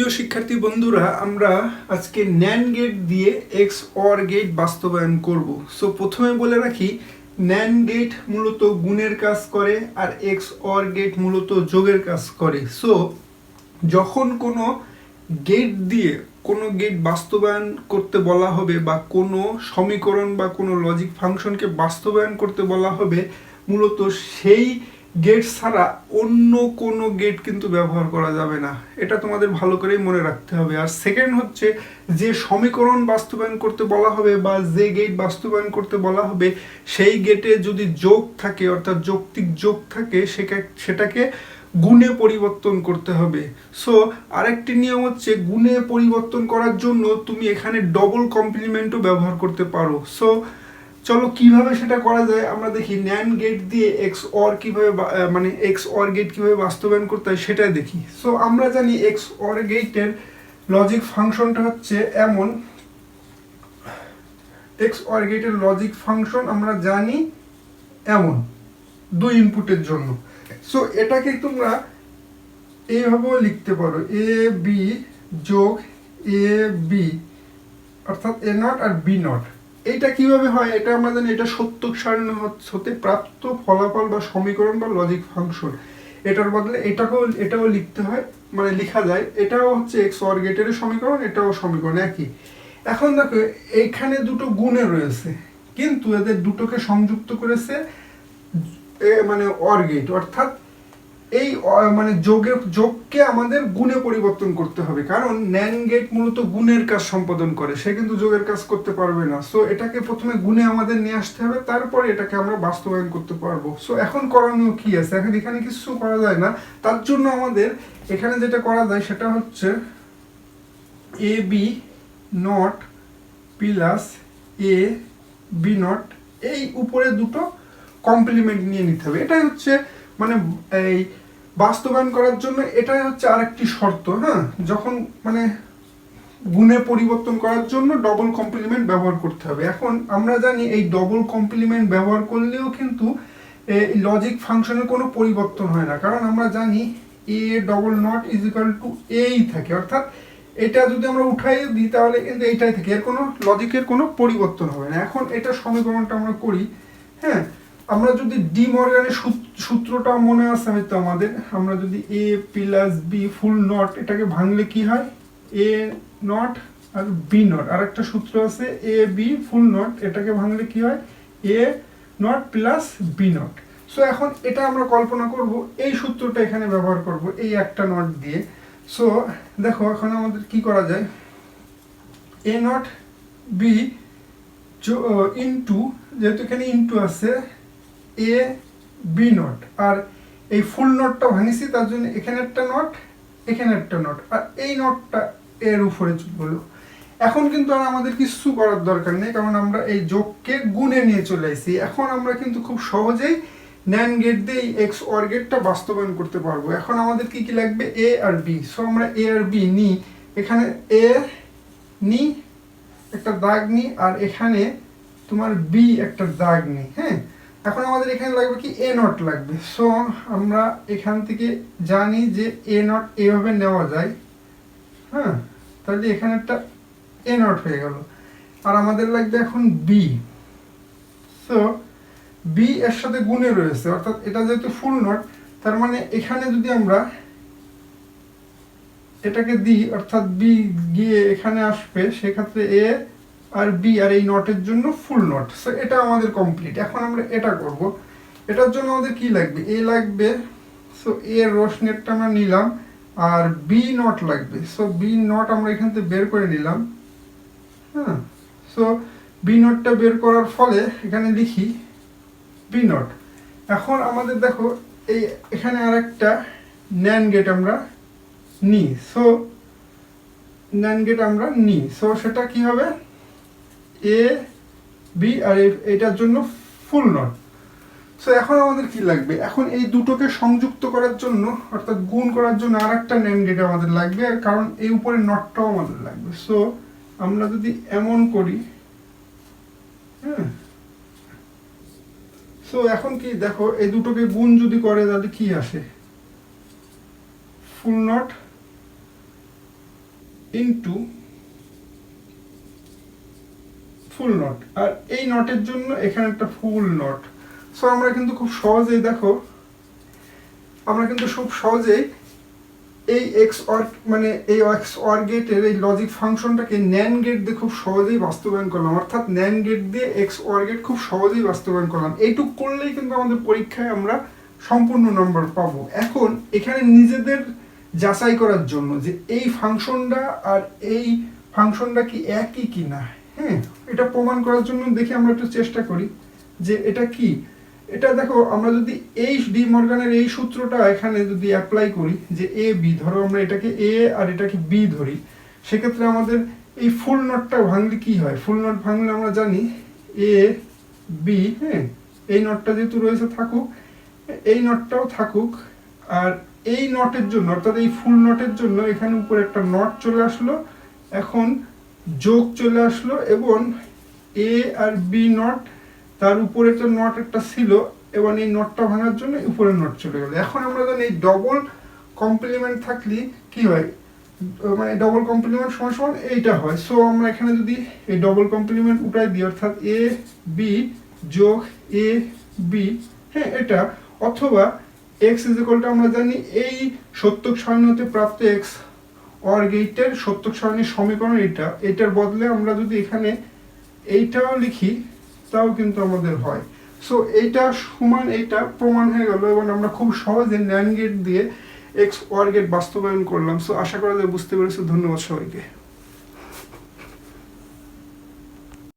প্রিয় শিক্ষার্থী বন্ধুরা, আমরা আজকে ন্যান গেট দিয়ে এক্স অর গেট বাস্তবায়ন করব। সো প্রথমে বলে রাখি ন্যান গেট মূলত গুণের কাজ করে আর এক্স অর গেট মূলত যোগের কাজ করে। সো যখন কোনো গেট দিয়ে কোনো গেট বাস্তবায়ন করতে বলা হবে বা কোনো সমীকরণ বা কোনো লজিক ফাংশনকে বাস্তবায়ন করতে বলা হবে, মূলত সেই গেট ছাড়া অন্য কোনো গেট কিন্তু ব্যবহার করা যাবে না। এটা তোমাদের ভালো করেই মনে রাখতে হবে। আর সেকেন্ড হচ্ছে, যে সমীকরণ বাস্তবায়ন করতে বলা হবে বা যে গেট বাস্তবায়ন করতে বলা হবে, সেই গেটে যদি যোগ থাকে, অর্থাৎ যৌক্তিক যোগ থাকে সেটা- সেটাকে গুণে পরিবর্তন করতে হবে। সো আরেকটি নিয়ম হচ্ছে, গুণে পরিবর্তন করার জন্য তুমি এখানে ডবল কমপ্লিমেন্টও ব্যবহার করতে পারো। সো চলো কীভাবে সেটা করা যায়? আমরা দেখি ন্যান গেট দিয়ে এক্স অর কীভাবে মানে এক্স অর গেট কীভাবে বাস্তবায়ন করতে হয় সেটাই দেখি। সো আমরা জানি এক্স অর গেটের লজিক ফাংশনটা হচ্ছে এমন। এক্স অর গেটের লজিক ফাংশন আমরা জানি এমন দুই ইনপুটের জন্য। সো এটাকে তোমরা এইভাবেও লিখতে পারো। এ বি যোগ এ বি অর্থাৎ এ নট আর বি নট এইটা কীভাবে হয়? এটা আমরা জানি এটা সত্য সারণী হত- প্রাপ্ত ফলাফল বা সমীকরণ বা লজিক ফাংশন এটার বদলে এটাকেও এটাও লিখতে হয়। মানে লেখা যায়, এটাও হচ্ছে এক্স অর গেটের সমীকরণ, এটাও সমীকরণ একই। এখন দেখো, এইখানে দুটো গুণে রয়েছে, কিন্তু এদের দুটোকে সংযুক্ত করেছে মানে অর গেট অর্থাৎ এই মানে যোগের যোগকে আমাদের গুণে পরিবর্তন করতে হবে। কারণ ন্যান গেট মূলত গুণের কাজ সম্পাদন করে। সে কিন্তু যোগের কাজ করতে পারবে না। সো এটাকে প্রথমে গুণে আমাদের নিয়ে আসতে হবে। তারপরে এটাকে আমরা বাস্তবায়ন করতে পারব। সো এখন করণীয় কি আছে? এখন এখানে কিছু করা যায় না। তার জন্য আমাদের এখানে যেটা করা যায়, সেটা হচ্ছে A B not plus A B not. এই উপরে দুটো কমপ্লিমেন্ট নিয়ে নিতে হবে। এটাই হচ্ছে মানে এই বাস্তবায়ন করার জন্য এটাই হচ্ছে আরেকটি শর্ত হ্যাঁ? যখন মানে গুণে পরিবর্তন করার জন্য ডবল কমপ্লিমেন্ট ব্যবহার করতে হবে। এখন আমরা জানি এই ডবল কমপ্লিমেন্ট ব্যবহার করলেও কিন্তু লজিক ফাংশনের কোনো পরিবর্তন হয় না। কারণ আমরা জানি A double not is equal to এই থাকে। অর্থাৎ এটা যদি আমরা উঠাই দিই, তাহলে কিন্তু এইটাই থাকে। এর কোনো লজিকের কোনো পরিবর্তন হবে না। এখন এটা সমীকরণটা আমরা করি হ্যাঁ? আমরা যদি ডি মর্গানের সূত্রটা মনে আছে হয়তো আমাদের, আমরা যদি A plus B full not, এটাকে ভাঙলে কি হয়? এ নট আর বি নট। আর একটা সূত্র আছে, এ বি ফুল নট, এটাকে ভাঙলে কি হয়? A not plus B not. So এখন এটা আমরা কল্পনা করব, এই সূত্রটা এখানে ব্যবহার করব, এই একটা নট দিয়ে। সো দেখো, এখন আমাদের কি করা যায়? এ নট বি ইন্টু যেহেতু এখানে ইন্টু আছে এ বি নট আর এই ফুল নটটা ভাঙিছি, তার জন্য এখানে একটা নট এখানে একটা নট আর এই নটটা এর উপরে চলে এখন কিন্তু আর আমাদের কিছু করার দরকার নেই, কারণ আমরা এই যোগকে গুণে নিয়ে চলে আসি এখন আমরা কিন্তু খুব সহজেই ন্যান গেট দিয়ে এই এক্স অর গেটটা বাস্তবায়ন করতে পারব। এখন আমাদের কি কি লাগবে? এ আর বি সো আমরা এ আর বি নিই। এখানে এ নিই, একটা দাগ নিই, আর এখানে তোমার বি একটা দাগ নিই হ্যাঁ? এখন আমাদের এখানে লাগবে কি এ নট লাগবে। সো আমরা এখান থেকে জানি যে এ নট এভাবে নেওয়া যায়। হ্যাঁ? তাহলে এখানে একটা এ নট হয়ে গেল। আর আমাদের লাগবে এখন বি সো বি এর সাথে গুণে রয়েছে। অর্থাৎ এটা যেহেতু ফুল নট তার মানে এখানে যদি আমরা এটাকে দিই, অর্থাৎ বি গিয়ে এখানে আসবে, সেক্ষেত্রে এ আর বি আর এই নটের জন্য ফুল নট সো এটা আমাদের কমপ্লিট এখন আমরা এটা করব। এটার জন্য আমাদের কি লাগবে? এ লাগবে। সো এ রোশনেটটা আমরা নিলাম। আর বি নট লাগবে। সো বি নট আমরা এখান থেকে বের করে নিলাম। হ্যাঁ। সো বি নটটা বের করার ফলে এখানে লিখি বি নট এখন আমাদের দেখো, এই এখানে আর একটা ন্যান গেট আমরা নিই। সো ন্যান গেট আমরা নিই। সো সেটা কি হবে? এ বি আর এটার জন্য ফুল নট সো এখন আমাদের কি লাগবে? এখন এই দুটোকে সংযুক্ত করার জন্য, অর্থাৎ গুণ করার জন্য আর একটা ন্যান গেট আমাদের লাগবে, আর কারণ এই উপরে নটটাও আমাদের লাগবে। সো আমরা যদি এমন করি হ্যাঁ সো এখন কি, দেখো, এই দুটোকে গুণ যদি করে, তাহলে কি আসে? Full not into full not. আর এই নটের জন্য এখানে একটা ফুল নট। সো আমরা কিন্তু খুব সহজেই দেখো, আমরা কিন্তু খুব সহজেই এই এক্স অর মানে এই এক্স অর গেটের এই লজিক ফাংশনটাকে ন্যান গেট দিয়ে খুব সহজেই বাস্তবায়ন করলাম। অর্থাৎ ন্যান গেট দিয়ে এক্স অর গেট খুব সহজেই বাস্তবায়ন করলাম। এইটুক করলেই কিন্তু আমাদের পরীক্ষায় আমরা সম্পূর্ণ নম্বর পাবো। এখন এখানে নিজেদের যাচাই করার জন্য যে এই ফাংশনটা আর এই ফাংশনটা কি একই কি না হ্যাঁ এটা প্রমাণ করার জন্য দেখি আমরা একটু চেষ্টা করি যে এটা কি? এটা দেখো, আমরা যদি এই ডি মর্গানের এই সূত্রটা এখানে যদি অ্যাপ্লাই করি যে এ বি ধরো আমরা এটাকে এ আর এটাকে বি ধরি, সেক্ষেত্রে আমাদের এই ফুল নটটা ভাঙলে কি হয়? ফুল নট ভাঙলে আমরা জানি এ বি হ্যাঁ এই নটটা যেহেতু রয়েছে থাকুক, এই নটটাও থাকুক, আর এই নটের জন্য, অর্থাৎ এই ফুল নটের জন্য এখানে উপরে একটা নট চলে আসলো, এখন যোগ চলে আসলো এবং এ আর বি নট তার উপরে তো নট একটা ছিল এবং এই নটটা ভাঙার জন্য উপরে নট চলে গেল। এখন আমরা জানি এই ডবল কমপ্লিমেন্ট থাকলে কি হয়? মানে ডবল কমপ্লিমেন্ট সমান সমান এইটা হয়। সো আমরা এখানে যদি এই ডবল কমপ্লিমেন্ট উঠাই দিই, অর্থাৎ এ বি যোগ এ বি হ্যাঁ এটা। অথবা এক্স ইজ আমরা জানি এই সত্যক সারণী হতে প্রাপ্ত এক্স অর গেটের সত্যক সারণীর সমীকরণ এটা এটার বদলে আমরা যদি এখানে এইটাও লিখি, তাও কিন্তু আমাদের হয়। সো এইটা সমান এইটা প্রমাণ হয়ে গেল এবং আমরা খুব সহজে ন্যান গেট দিয়ে এক্স ওয়ার গেট বাস্তবায়ন করলাম। সো আশা করা যায় বুঝতে পেরেছি। ধন্যবাদ সবাইকে।